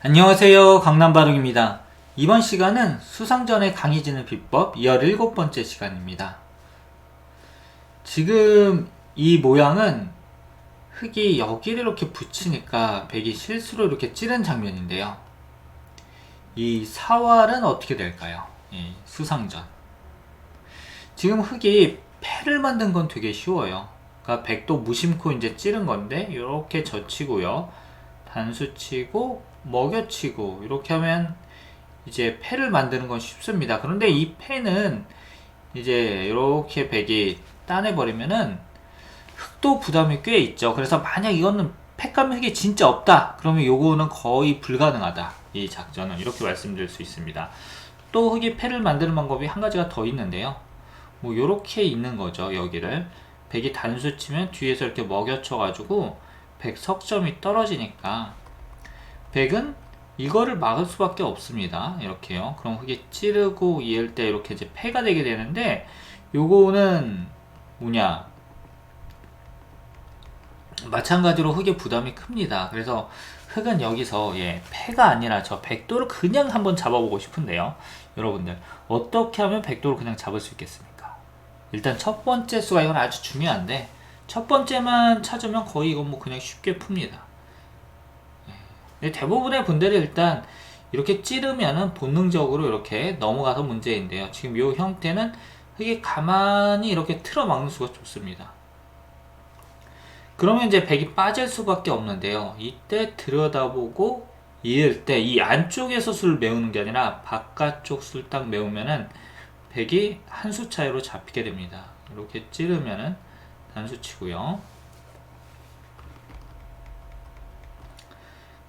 안녕하세요. 강남바둑입니다. 이번 시간은 수상전에 강해지는 비법 17번째 시간입니다. 지금 이 모양은 흙이 여기를 이렇게 붙이니까 백이 실수로 이렇게 찌른 장면인데요. 이 사활은 어떻게 될까요? 이 수상전. 지금 흙이 패를 만든 건 되게 쉬워요. 그러니까 백도 무심코 이제 찌른 건데 이렇게 젖히고요. 단수치고 먹여치고 이렇게 하면 이제 패를 만드는 건 쉽습니다. 그런데 이 패는 이제 이렇게 백이 따내버리면은 흙도 부담이 꽤 있죠. 그래서 만약 이거는 패감 흙이 진짜 없다. 그러면 요거는 거의 불가능하다. 이 작전은 이렇게 말씀드릴 수 있습니다. 또 흙이 패를 만드는 방법이 한 가지가 더 있는데요. 뭐 요렇게 있는 거죠. 여기를 백이 단수 치면 뒤에서 이렇게 먹여쳐 가지고 백 석점이 떨어지니까 백은 이거를 막을 수밖에 없습니다. 이렇게요. 그럼 흙이 찌르고 이을 때 이렇게 이제 패가 되게 되는데 요거는 뭐냐 마찬가지로 흙의 부담이 큽니다. 그래서 흙은 여기서 예, 패가 아니라 저 백도를 그냥 한번 잡아보고 싶은데요. 여러분들 어떻게 하면 백도를 그냥 잡을 수 있겠습니까? 일단 첫 번째 수가 이건 아주 중요한데 첫 번째만 찾으면 거의 이건 뭐 그냥 쉽게 풉니다. 예. 대부분의 분들이 일단 이렇게 찌르면은 본능적으로 이렇게 넘어가서 문제인데요. 지금 이 형태는 흙이 가만히 이렇게 틀어 막는 수가 좋습니다. 그러면 이제 백이 빠질 수밖에 없는데요. 이때 들여다보고 이을 때 이 안쪽에서 술 메우는 게 아니라 바깥쪽 술 딱 메우면은 백이 한 수 차이로 잡히게 됩니다. 이렇게 찌르면은 단수 치고요.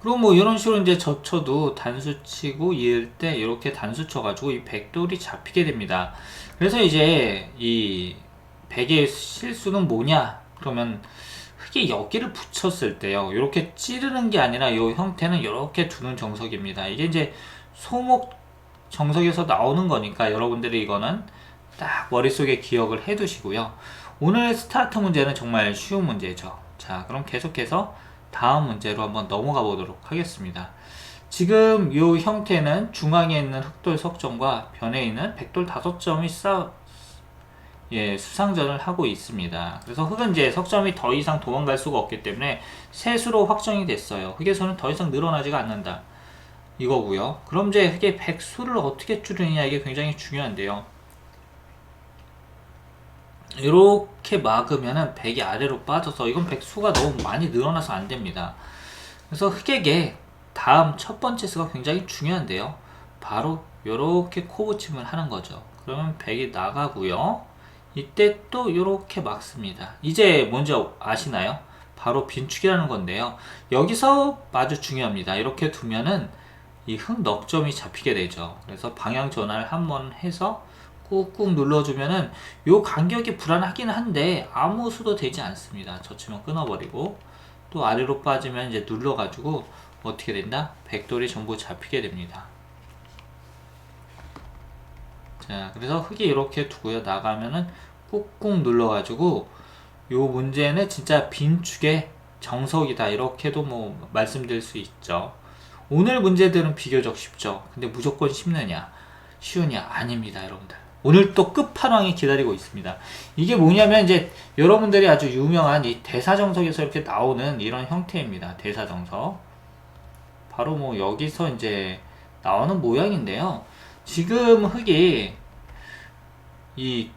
그리고 뭐 이런 식으로 이제 젖혀도 단수 치고 이을 때 이렇게 단수 쳐가지고 이 백돌이 잡히게 됩니다. 그래서 이제 이 백의 실수는 뭐냐? 그러면 흙이 여기를 붙였을 때요. 이렇게 찌르는 게 아니라 이 형태는 이렇게 두는 정석입니다. 이게 이제 소목 정석에서 나오는 거니까 여러분들이 이거는 딱 머릿속에 기억을 해 두시고요. 오늘 스타트 문제는 정말 쉬운 문제죠. 자, 그럼 계속해서 다음 문제로 한번 넘어가 보도록 하겠습니다. 지금 이 형태는 중앙에 있는 흑돌 석점과 변에 있는 백돌 다섯 점이 싸, 예, 수상전을 하고 있습니다. 그래서 흑은 이제 석점이 더 이상 도망갈 수가 없기 때문에 세수로 확정이 됐어요. 흑에서는 더 이상 늘어나지가 않는다. 이거고요. 그럼 이제 흑의 백수를 어떻게 줄이느냐 이게 굉장히 중요한데요. 이렇게 막으면은 백이 아래로 빠져서 이건 백수가 너무 많이 늘어나서 안 됩니다. 그래서 흑에게 다음 첫 번째 수가 굉장히 중요한데요. 바로 이렇게 코붙임을 하는 거죠. 그러면 백이 나가고요. 이때 또 이렇게 막습니다. 이제 뭔지 아시나요? 바로 빈축이라는 건데요. 여기서 아주 중요합니다. 이렇게 두면은 이 흑 넉점이 잡히게 되죠. 그래서 방향 전환을 한번 해서 꾹꾹 눌러주면은 요 간격이 불안하긴 한데 아무 수도 되지 않습니다. 젖히면 끊어버리고 또 아래로 빠지면 이제 눌러가지고 어떻게 된다? 백돌이 전부 잡히게 됩니다. 자, 그래서 흙이 이렇게 두고요. 나가면은 꾹꾹 눌러가지고 요 문제는 진짜 빈축의 정석이다. 이렇게도 뭐 말씀드릴 수 있죠. 오늘 문제들은 비교적 쉽죠. 근데 무조건 쉽느냐? 쉬우냐? 아닙니다, 여러분들. 오늘 또 끝판왕이 기다리고 있습니다. 이게 뭐냐면 이제 여러분들이 아주 유명한 이 대사정석에서 이렇게 나오는 이런 형태입니다. 대사정석. 바로 뭐 여기서 이제 나오는 모양인데요. 지금 흙이 이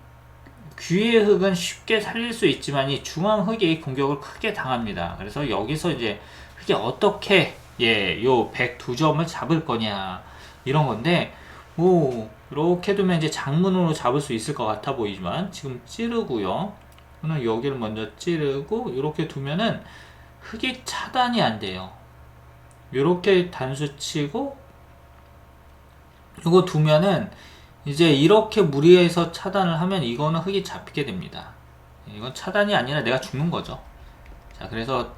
귀의 흙은 쉽게 살릴 수 있지만 이 중앙 흙이 공격을 크게 당합니다. 그래서 여기서 이제 흙이 어떻게 예, 요 102점을 잡을 거냐 이런 건데 뭐 이렇게 두면 이제 장문으로 잡을 수 있을 것 같아 보이지만 지금 찌르고요. 그러면 여기를 먼저 찌르고 이렇게 두면은 흙이 차단이 안 돼요. 이렇게 단수 치고 이거 두면은 이제 이렇게 무리해서 차단을 하면 이거는 흙이 잡히게 됩니다. 이건 차단이 아니라 내가 죽는 거죠. 자, 그래서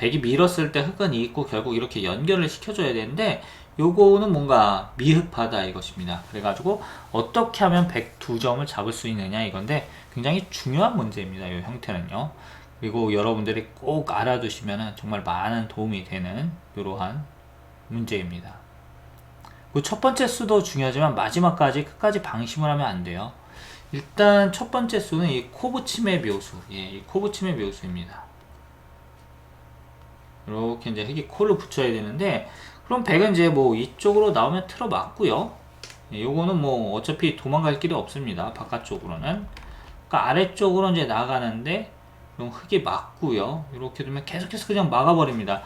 백이 밀었을 때 흙은 있고 결국 이렇게 연결을 시켜줘야 되는데 요거는 뭔가 미흡하다 이것입니다. 그래가지고 어떻게 하면 102점을 잡을 수 있느냐 이건데 굉장히 중요한 문제입니다. 이 형태는요. 그리고 여러분들이 꼭 알아두시면 정말 많은 도움이 되는 이러한 문제입니다. 그 첫 번째 수도 중요하지만 마지막까지 끝까지 방심을 하면 안 돼요. 일단 첫 번째 수는 이 코브침의 묘수, 예, 이 코브침의 묘수입니다. 이렇게 이제 흙이 코를 붙여야 되는데 그럼 백은 이제 뭐 이쪽으로 나오면 틀어 맞고요. 예, 요거는 뭐 어차피 도망갈 길이 없습니다. 바깥쪽으로는. 그러니까 아래쪽으로 이제 나가는데 그럼 흙이 맞고요. 이렇게 되면 계속해서 그냥 막아버립니다.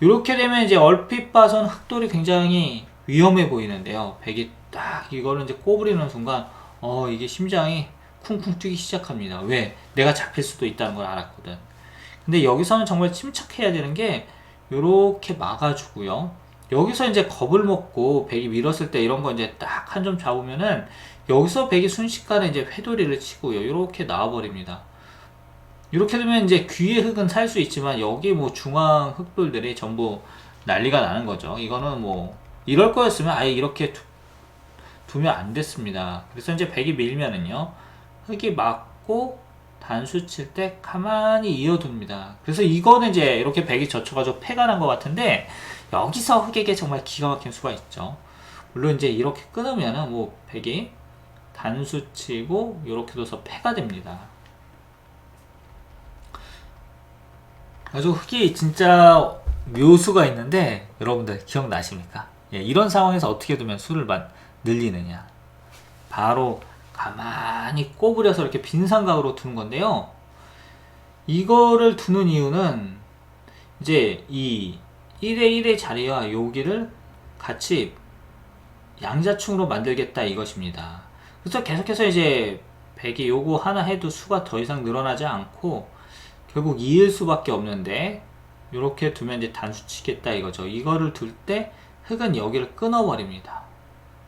이렇게 되면 이제 얼핏 봐선 흙돌이 굉장히 위험해 보이는데요. 백이 딱 이거를 이제 꼬부리는 순간 어 이게 심장이 쿵쿵 뛰기 시작합니다. 왜? 내가 잡힐 수도 있다는 걸 알았거든. 근데 여기서는 정말 침착해야 되는 게 이렇게 막아주고요. 여기서 이제 겁을 먹고 백이 밀었을 때 이런 거 이제 딱 한 점 잡으면은 여기서 백이 순식간에 이제 회돌이를 치고요. 이렇게 나와버립니다. 이렇게 되면 이제 귀의 흙은 살 수 있지만 여기 뭐 중앙 흙돌들이 전부 난리가 나는 거죠. 이거는 뭐 이럴 거였으면 아예 이렇게 두, 두면 안 됐습니다. 그래서 이제 백이 밀면은요. 흙이 맞고 단수 칠 때 가만히 이어둡니다. 그래서 이거는 이제 이렇게 백이 젖혀가지고 패가 난 것 같은데 여기서 흙에게 정말 기가 막힌 수가 있죠. 물론 이제 이렇게 끊으면은 뭐 백이 단수 치고 이렇게 둬서 패가 됩니다. 아주 흙이 진짜 묘수가 있는데 여러분들 기억나십니까? 예, 이런 상황에서 어떻게 두면 수를 만 늘리느냐? 바로 가만히 꼬부려서 이렇게 빈 삼각으로 두는 건데요. 이거를 두는 이유는 이제 이 1의 1의 자리와 여기를 같이 양자충으로 만들겠다 이것입니다. 그래서 계속해서 이제 100이 요거 하나 해도 수가 더 이상 늘어나지 않고 결국 2일 수밖에 없는데 이렇게 두면 이제 단수 치겠다 이거죠. 이거를 둘 때 흙은 여기를 끊어버립니다.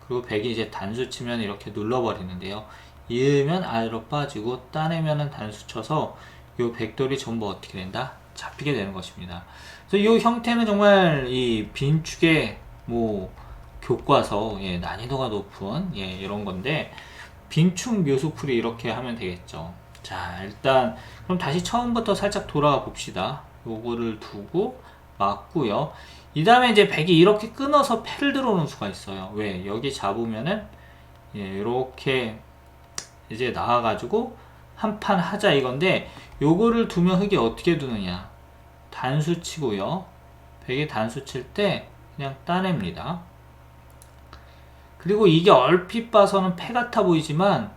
그리고 100이 이제 단수 치면 이렇게 눌러버리는데요. 이으면 아래로 빠지고 따내면은 단수 쳐서 요 백돌이 전부 어떻게 된다? 잡히게 되는 것입니다. 그래서 이 형태는 정말 이 빈축의 뭐 교과서 예, 난이도가 높은 예, 이런 건데 빈축 묘수풀이 이렇게 하면 되겠죠. 자 일단 그럼 다시 처음부터 살짝 돌아가 봅시다. 요거를 두고 맞고요. 이 다음에 이제 백이 이렇게 끊어서 패를 들어오는 수가 있어요. 왜? 여기 잡으면은 예, 이렇게 이제 나와가지고 한 판 하자 이건데 요거를 두면 흙이 어떻게 두느냐 단수 치고요. 백이 단수 칠 때 그냥 따냅니다. 그리고 이게 얼핏 봐서는 패 같아 보이지만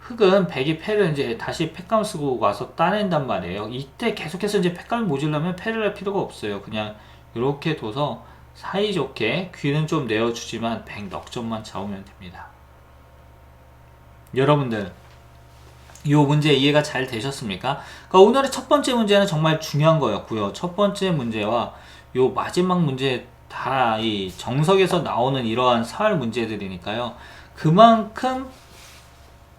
흙은 백이 패를 이제 다시 팩감 쓰고 와서 따낸단 말이에요. 이때 계속해서 이제 팩감이 모질라면 패를 할 필요가 없어요. 그냥 이렇게 둬서 사이좋게 귀는 좀 내어주지만 백 넉점만 잡으면 됩니다. 여러분들 이 문제 이해가 잘 되셨습니까? 그러니까 오늘의 첫 번째 문제는 정말 중요한 거였고요. 첫 번째 문제와 요 마지막 문제 다 이 정석에서 나오는 이러한 사활 문제들이니까요. 그만큼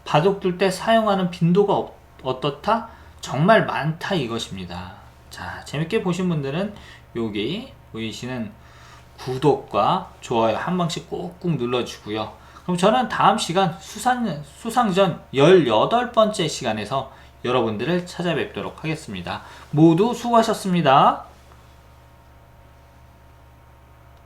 바둑 둘 때 사용하는 빈도가 어, 어떻다? 정말 많다 이것입니다. 자, 재밌게 보신 분들은 여기 보이시는 구독과 좋아요 한 방씩 꾹꾹 눌러주고요. 그럼 저는 다음 시간 수상, 수상전 18번째 시간에서 여러분들을 찾아뵙도록 하겠습니다. 모두 수고하셨습니다.